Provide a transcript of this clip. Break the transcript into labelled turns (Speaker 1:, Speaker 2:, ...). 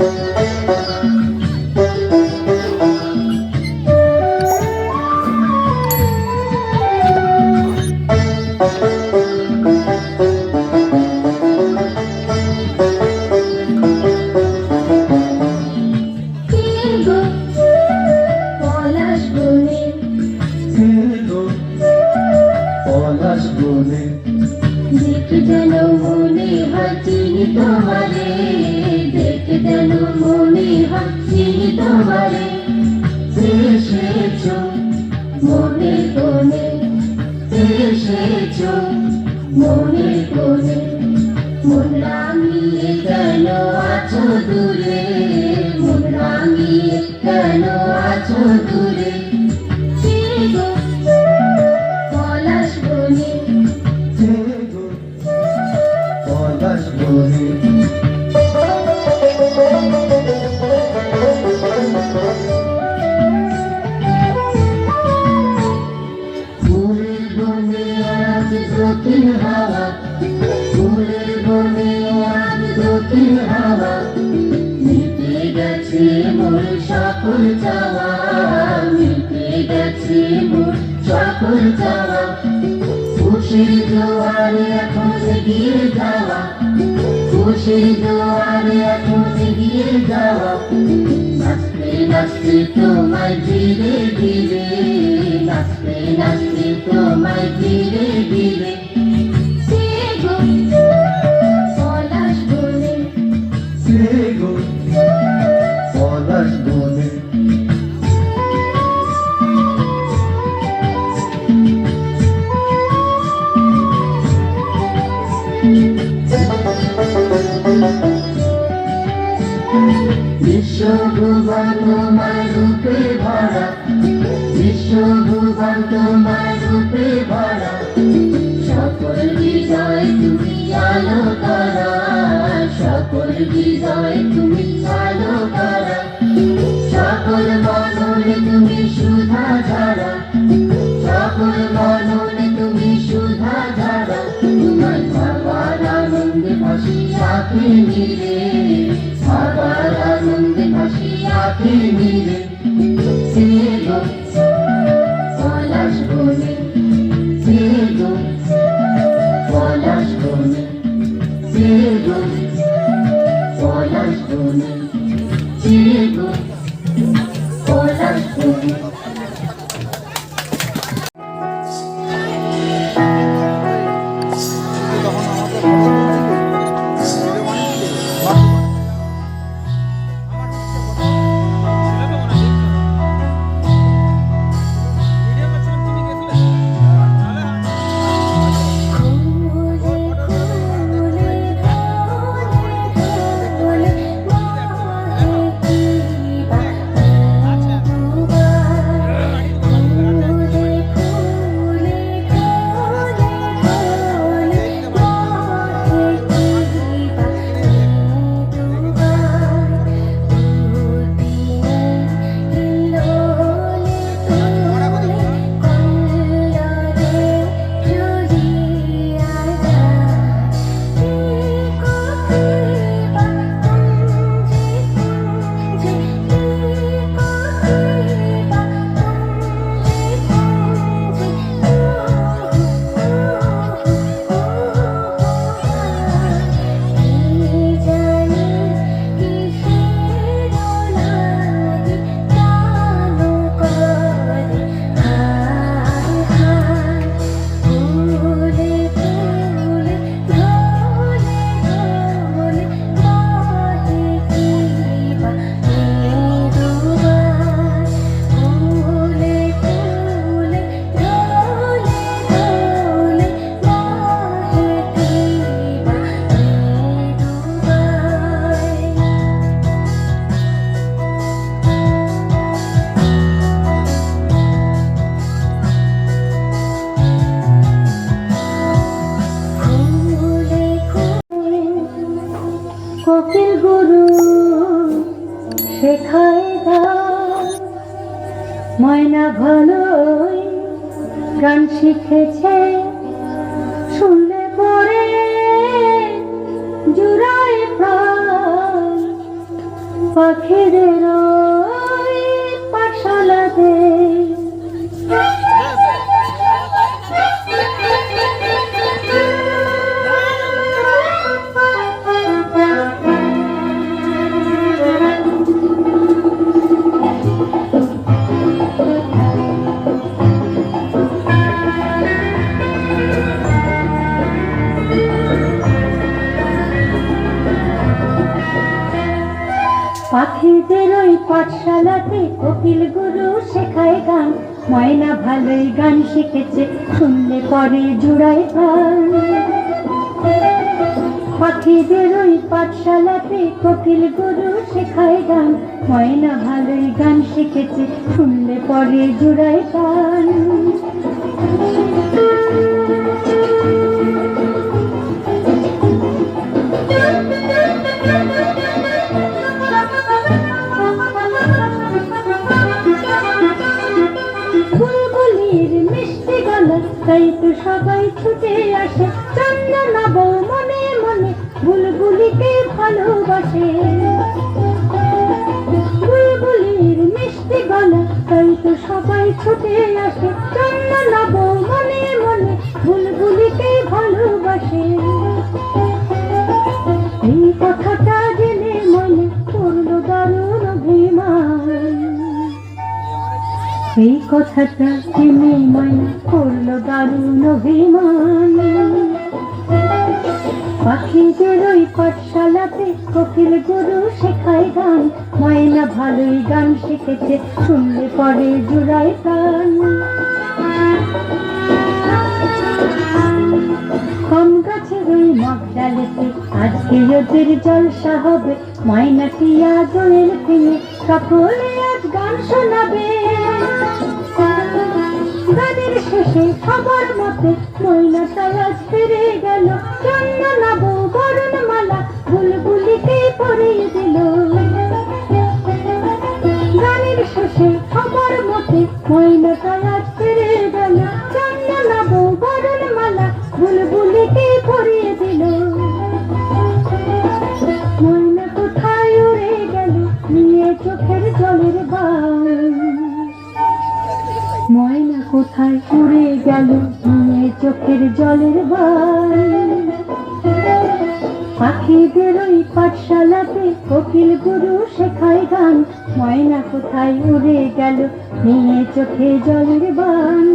Speaker 1: Música যেন মনে হয় চিনি তোমারে দেখে যেন মনে হয় চিনি তোমারে এসেছ মনে কোণে এসেছ মনে কোণে মন কেন আছো দূরে মন কেন আছো গেছে মোর সকল চাওয়া মিটে গেছে মোর সকল চাওয়া খুশির জোয়ারে এখন এগিয়ে যাওয়া খুশির জোয়ারে এখন এগিয়ে যাওয়া নাচতে নাচতে তোমায় ধীরে ধীরে নাচতে নাচতে তোমায় ধীরে ধীরে তোমার রূপে ভরা। বিশ্বভুবন তোমার রূপে ভরা। সকল হৃদয় তুমি আলো করা। সকল হৃদয় তুমি আলো করা। সকল মননে তুমি সুধা ঝরা সকল মননে তুমি সুধা ঝরা তোমার সবার আনন্দে ভাসি আঁখে মিলে সবার ভাসি আঁখে কোকিল গুরু ময়না ভালোই গান শিখেছে শুনলে পরে জুড়ায়
Speaker 2: পাখিদের পাখিদের ওই পাঠশালাতে কোকিল গুরু শেখায় গান। ময়না ভালোই গান শিখেছে, শুনলে পরে জুড়ায় গান পাখিদের ওই পাঠশালাতে কোকিল গুরু শেখায় গান। ময়না ভালোই গান শিখেছে, শুনলে পরে জুড়ায় গান তো সবাই ছুটে আসে। চন্দনা বউ মনে মনে বুলবুলিকে ভালোবাসে। বুলবুলির মিষ্টি গলা, তাই তো সবাই ছুটে আসে। চন্দনা বউ মনে মনে বুলবুলিকে ভালোবাসে। এই কথাটা জেনে এই কথাটা তিনি ময়না করল দারুণ অভিমান। পাখিদের ওই পাঠশালাতে কোকিল গুরু শেখায় গান ময়না ভালোই গান শিখেছে, শুনলে পরে জুড়ায় প্রাণ। কম গাছের ওই মগ ডালেতে আজকে ওদের জলসা হবে টিয়া দোয়েল ভেঙে সকলে গানের খাবার মাপে ময়না আজ ফিরে গেল। চন্দনা বউ বরণ মালা বুলবুলিকে পরিয়ে দিল। গানের শেষে খাবার মতে ময়না আজ ফিরে গেল। চন্দনা চোখের জলের ভাই পাখিদের ওই পাঠশালাতে কোকিল গুরু শেখায় গান। ময়না কোথায় উড়ে গেল নিয়ে চোখে জলের বান